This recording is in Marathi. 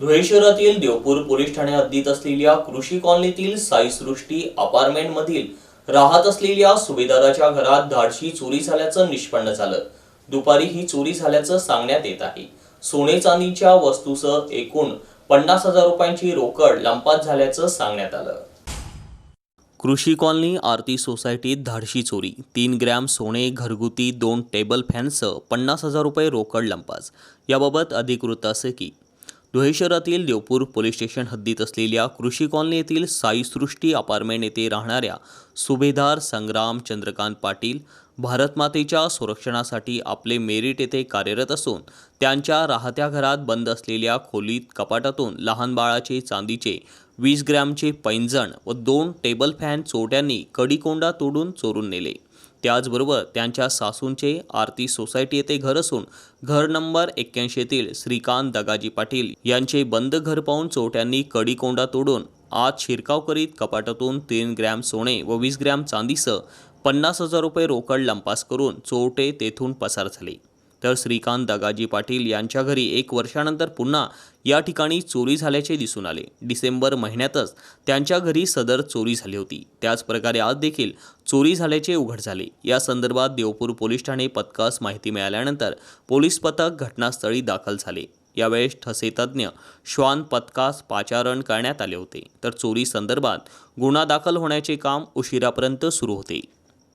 धुळे शहरातील देवपूर पोलीस ठाणे हद्दीत असलेल्या कृषी कॉलनीतील साईसृष्टी अपार्टमेंटमधील राहत असलेल्या सुभेदाराच्या घरात धाडशी चोरी झाल्याचं निष्पन्न झालं. दुपारी ही चोरी झाल्याचं सांगण्यात येत आहे. सोने चांदीच्या वस्तूसह एकूण पन्नास हजार रुपयांची रोकड लंपात झाल्याचं सांगण्यात आलं. कृषी कॉलनी आरती सोसायटीत धाडशी चोरी तीन ग्रॅम सोने घरगुती दोन टेबल फॅनसह पन्नास हजार रुपये रोकड लंपास याबाबत अधिक वृत्त असे की धुळे शहरातील देवपूर पोलीस स्टेशन हद्दीत असलेल्या कृषी कॉलनी येथील साईसृष्टी अपार्टमेंट येथे राहणाऱ्या सुभेदार संग्राम चंद्रकांत पाटील भारतमातेच्या संरक्षणासाठी आपले मेरिट येथे कार्यरत असून त्यांच्या राहत्या घरात बंद असलेल्या खोलीत कपाटातून लहान बाळाचे चांदीचे वीस ग्रॅमचे पैंजण व दोन टेबल फॅन चोरट्यांनी कडीकोंडा तोडून चोरून नेले. त्याचबरोबर त्यांच्या सासूंचे आरती सोसायटी येथे घर असून घर नंबर एक्क्याऐंशीतील श्रीकांत दगाजी पाटील यांचे बंद घर पाहून चोरट्यांनी कडीकोंडा तोडून आत शिरकाव करीत कपाटातून तीन ग्रॅम सोने व वीस ग्रॅम चांदीसह पन्नास हजार रुपये रोकड लंपास करून चोरटे तेथून पसार झाले. तर श्रीकांत दगाजी पाटील यांच्या घरी एक वर्षानंतर पुन्हा या ठिकाणी चोरी झाल्याचे दिसून आले. डिसेंबर महिन्यातच त्यांच्या घरी सदर चोरी झाली होती. त्याचप्रकारे आज देखील चोरी झाल्याचे उघड झाले. या संदर्भात देवपूर पोलीस ठाणे पथकास माहिती मिळाल्यानंतर पोलीस पथक घटनास्थळी दाखल झाले. यावेळेस ठसेतज्ञ श्वान पथकास पाचारण करण्यात आले होते. तर चोरी संदर्भात गुन्हा दाखल होण्याचे काम उशिरापर्यंत सुरू होते.